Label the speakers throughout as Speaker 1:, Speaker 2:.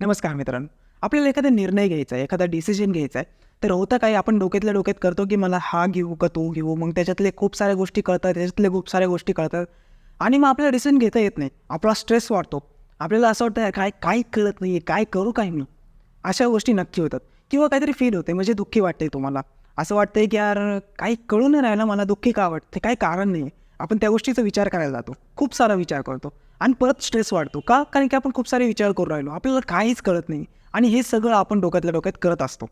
Speaker 1: नमस्कार मित्रांनो. आपल्याला एखादा निर्णय घ्यायचा आहे एखादा डिसिजन घ्यायचा आहे तर होतं काय आपण डोक्यातल्या डोक्यात करतो की मला हा घेऊ का तो घेऊ? मग त्याच्यातले खूप साऱ्या गोष्टी कळतात त्याच्यातले खूप साऱ्या गोष्टी कळतात. आणि मग आपल्याला डिसिजन घेता येत नाही. आपला स्ट्रेस वाढतो. आपल्याला असं वाटतं काय काय कळत नाही आहे काय करू काय मी? अशा गोष्टी नक्की होतात. किंवा काहीतरी फील होते म्हणजे दुःखी वाटते तुम्हाला. असं वाटतंय की यार काही कळून नाही राहिलं मला दुःखी का वाटते काही कारण नाही आहे आपण त्या गोष्टीचा विचार करायला जातो. खूप सारा विचार करतो. आणि परत स्ट्रेस वाढतो. का? कारण की आपण खूप सारे विचार करू राहिलो. आपल्याला काहीच कळत नाही. आणि हे सगळं आपण डोक्यातल्या डोक्यात करत असतो.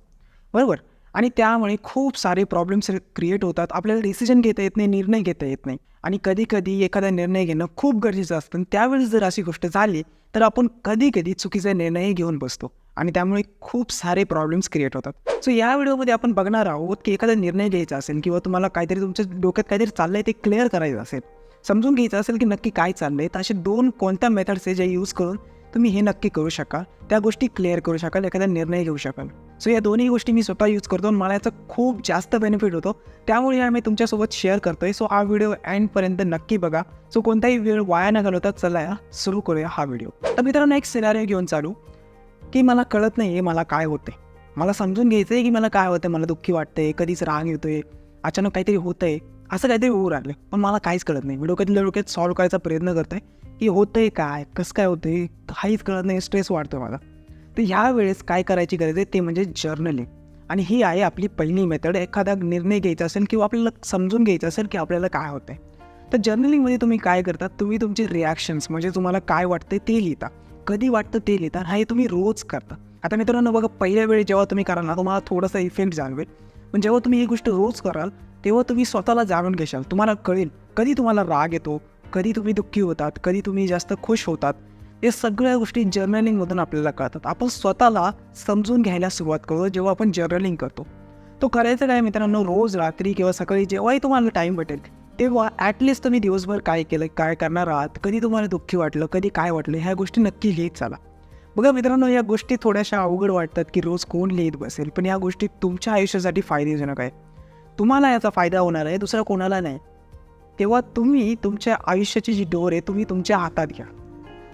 Speaker 1: बरोबर? आणि त्यामुळे खूप सारे प्रॉब्लेम्स क्रिएट होतात. आपल्याला डिसिजन घेता येत नाही निर्णय घेता येत नाही. आणि कधी कधी एखादा निर्णय घेणं खूप गरजेचं असतं. आणि त्यावेळेस जर अशी गोष्ट झाली तर आपण कधी कधी चुकीचा निर्णय घेऊन बसतो. आणि त्यामुळे खूप सारे प्रॉब्लेम्स क्रिएट होतात. सो या व्हिडिओमध्ये आपण बघणार आहोत की एखादा निर्णय घ्यायचा असेल किंवा तुम्हाला काहीतरी तुमच्या डोक्यात काहीतरी चाललंय ते क्लिअर करायचं असेल. समजून घ्यायचं असेल की नक्की काय चाललंय तर असे दोन कोणत्या मेथड्स आहे ज्या यूज करून तुम्ही हे नक्की करू शकाल? त्या गोष्टी क्लिअर करू शकाल एखादा निर्णय घेऊ शकाल. सो या दोन्ही गोष्टी मी स्वतः यूज करतो आणि मला याचा खूप जास्त बेनिफिट होतो. त्यामुळे या मी तुमच्यासोबत शेअर करतोय. सो हा व्हिडिओ एंडपर्यंत नक्की बघा. सो कोणताही वेळ वाया न घालवता चला या सुरू करूया हा व्हिडिओ तर मित्रांनो एक सिनारिओ घेऊन चालू. की मला कळत नाही आहे मला काय होते मला समजून घ्यायचं आहे की मला काय होतं मला दुःखी वाटतंय कधीच राग येतोय अचानक काहीतरी होतंय. असं काहीतरी होऊ राहिलं. पण मला काहीच कळत नाही. मी डोक्यातल्या डोक्यात सॉल्व्ह करायचा प्रयत्न करतोय की होतंय काय? कसं काय होतंय? काहीच कळत नाही. स्ट्रेस वाढतो मला तर ह्या वेळेस काय करायची गरज आहे ते म्हणजे जर्नलिंग आणि ही आहे आपली पहिली मेथड एखादा निर्णय घ्यायचा असेल किंवा आपल्याला समजून घ्यायचं असेल की आपल्याला काय होतं आहे तर जर्नलिंगमध्ये तुम्ही काय करता? तुम्ही तुमचे रिॲक्शन्स म्हणजे तुम्हाला काय वाटतं ते लिहिता. कधी वाटतं ते लिहिता? हा हे तुम्ही रोज करता. आता मित्रांनो बघा पहिल्या वेळी जेव्हा तुम्ही कराल ना तुम्हाला थोडासा इफेक्ट जाणवेल. पण जेव्हा तुम्ही ही गोष्ट रोज कराल तेव्हा तुम्ही स्वतःला जाणून घेशाल. तुम्हाला कळेल कधी तुम्हाला राग येतो कधी तुम्ही दुःखी होतात कधी तुम्ही जास्त खुश होतात. हे सगळ्या गोष्टी जर्नलिंगमधून आपल्याला कळतात. आपण स्वतःला समजून घ्यायला सुरुवात करू जेव्हा आपण जर्नलिंग करतो. तो करायचं काय मित्रांनो? रोज रात्री किंवा सकाळी जेव्हाही तुम्हाला टाईम भेटेल तेव्हा ॲटलिस्ट तुम्ही दिवसभर काय केलं काय करणार आहात कधी तुम्हाला दुःखी वाटलं कधी काय वाटलं ह्या गोष्टी नक्की लिहित चाला. बघा मित्रांनो या गोष्टी थोड्याशा अवघड वाटतात की रोज कोण लिहित बसेल पण या गोष्टी तुमच्या आयुष्यासाठी फायदेजनक आहे. तुम्हाला याचा फायदा होणार आहे दुसरा कोणाला नाही. तेव्हा तुम्ही तुमच्या आयुष्याची जी डोर आहे तुम्ही तुमच्या हातात घ्या.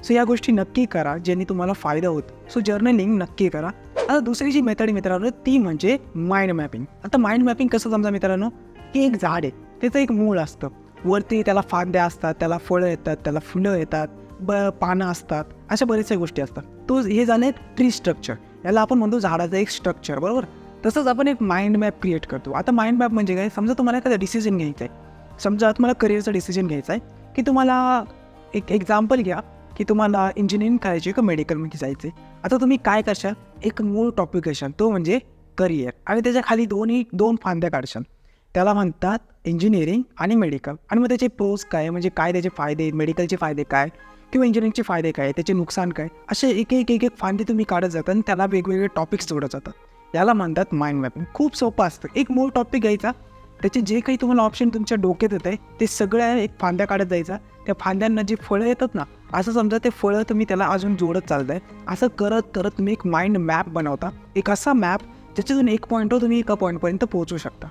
Speaker 1: सो या गोष्टी नक्की करा ज्यांनी तुम्हाला फायदा होतो. सो जर्नलिंग नक्की करा. आता दुसरी जी मेथड मित्रांनो ती म्हणजे माइंड मॅपिंग आता माइंड मॅपिंग कसं समजा मित्रांनो? की एक झाड आहे. त्याचं एक मूळ असतं. वरती त्याला फांद्या असतात त्याला फळं येतात त्याला फुलं येतात ब पानं असतात. अशा बऱ्याचशा गोष्टी असतात. तो हे झालं ट्री स्ट्रक्चर याला आपण म्हणतो झाडाचं एक स्ट्रक्चर बरोबर? तसंच आपण एक माइंड मॅप क्रिएट करतो. आता माइंड मॅप म्हणजे काय? समजा तुम्हाला एखादा डिसिजन घ्यायचा आहे समजा तुम्हाला करिअरचा डिसिजन घ्यायचा आहे की तुम्हाला एक एक्झाम्पल घ्या की तुम्हाला इंजिनिअरिंग करायची का मेडिकलमध्ये जायचं आहे आता तुम्ही काय करशाल? एक मूळ टॉपिक घेशाल. तो म्हणजे करिअर आणि त्याच्याखाली दोन्ही दोन फांद्या काढशाल. त्याला म्हणतात इंजिनिअरिंग आणि मेडिकल आणि मग त्याचे प्रोज काय? म्हणजे काय त्याचे फायदे? मेडिकलचे फायदे काय? किंवा इंजिनिअरिंगचे फायदे काय? त्याचे नुकसान काय? असे एक एक एक एक फांदे तुम्ही काढत जातात आणि त्याला वेगवेगळे टॉपिक्स जोडत जातात याला म्हणतात माइंड मॅपिंग खूप सोपं असतं. एक मूळ टॉपिक घ्यायचा. त्याचे जे काही तुम्हाला ऑप्शन तुमच्या डोक्यात येत आहे ते सगळ्या एक फांद्या काढत जायचा. त्या फांद्यांना जे फळं येतात ना असं समजा ते फळं तुम्ही त्याला अजून जोडत चालताय. असं करत करत तुम्ही एक माइंड मॅप बनवता. एक असा मॅप ज्याच्यातून एक पॉईंटवर तुम्ही एका पॉईंटपर्यंत पोहोचू शकता.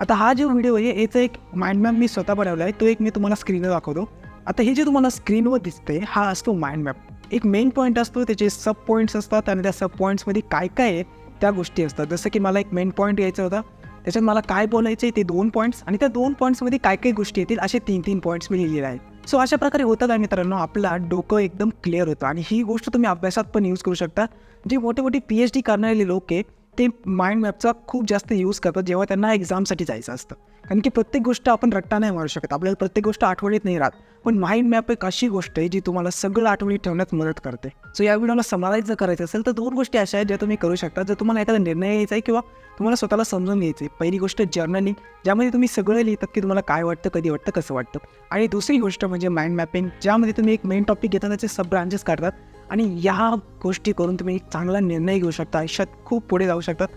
Speaker 1: आता हा जो व्हिडिओ आहे याचा एक माइंड मॅप मी स्वतः बनवला आहे. तो एक मी तुम्हाला स्क्रीनवर दाखवतो. आता हे जे तुम्हाला स्क्रीनवर दिसते हा असतो माइंड मॅप एक मेन पॉईंट असतो त्याचे सब पॉईंट्स असतात आणि त्या सब पॉईंट्समध्ये काय काय आहे त्या गोष्टी असतात. जसं की मला एक मेन पॉईंट घ्यायचा होता. त्याच्यात मला काय बोलायचं आहे ते दोन पॉईंट्स आणि त्या दोन पॉईंट्समध्ये काय काय गोष्टी येतील असे तीन तीन पॉईंट्स मी लिहिलेले आहेत. सो अशा प्रकारे होतं काय मित्रांनो आपला डोकं एकदम क्लिअर होतं. आणि ही गोष्ट तुम्ही अभ्यासात पण यूज करू शकता. जे मोठे मोठे पी एच डी करणारे लोक आहे ते माइंड मॅपचा खूप जास्त यूज करतात जेव्हा त्यांना एक्झामसाठी जायचं असतं. कारण की प्रत्येक गोष्ट आपण रट्टा नाही मारू शकत. आपल्याला प्रत्येक गोष्ट आठवणीत नाही राहत. पण माइंड मॅप एक अशी गोष्ट आहे जी तुम्हाला सगळं आठवणीत ठेवण्यात मदत करते. सो या व्हिडिओला समराईज जर करायचं असेल तर दोन गोष्टी अशा आहेत ज्या तुम्ही करू शकता. जर तुम्हाला एखादा निर्णय घ्यायचा आहे किंवा तुम्हाला स्वतःला समजून घ्यायचं आहे. पहिली गोष्ट जर्नलिंग ज्यामध्ये तुम्ही सगळं लिहितात की तुम्हाला काय वाटतं कधी वाटतं कसं वाटतं. आणि दुसरी गोष्ट म्हणजे माइंड मॅपिंग ज्यामध्ये तुम्ही एक मेन टॉपिक घेता त्याचे सब ब्रांचेस काढतात. आणि या गोष्टी करून तुम्ही एक चांगला निर्णय घेऊ शकता. आयुष्यात खूप पुढे जाऊ शकतात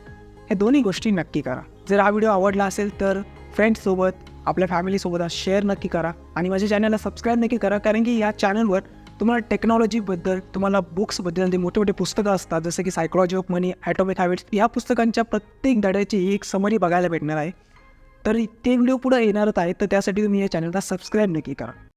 Speaker 1: हे दोन्ही गोष्टी नक्की करा. जर हा व्हिडिओ आवडला असेल तर फ्रेंड्ससोबत आपल्या फॅमिलीसोबत शेअर नक्की करा. आणि माझ्या चॅनलला सबस्क्राईब नक्की करा. कारण की या चॅनलवर तुम्हाला टेक्नॉलॉजीबद्दल तुम्हाला बुक्सबद्दल जे मोठे मोठे पुस्तकं असतात जसं की psychology of money atomic habits या पुस्तकांच्या प्रत्येक धड्याची एक समरी बघायला भेटणार आहे. तर ते व्हिडिओ पुढे येणारच आहे तर त्यासाठी तुम्ही या चॅनलला सबस्क्राईब नक्की करा.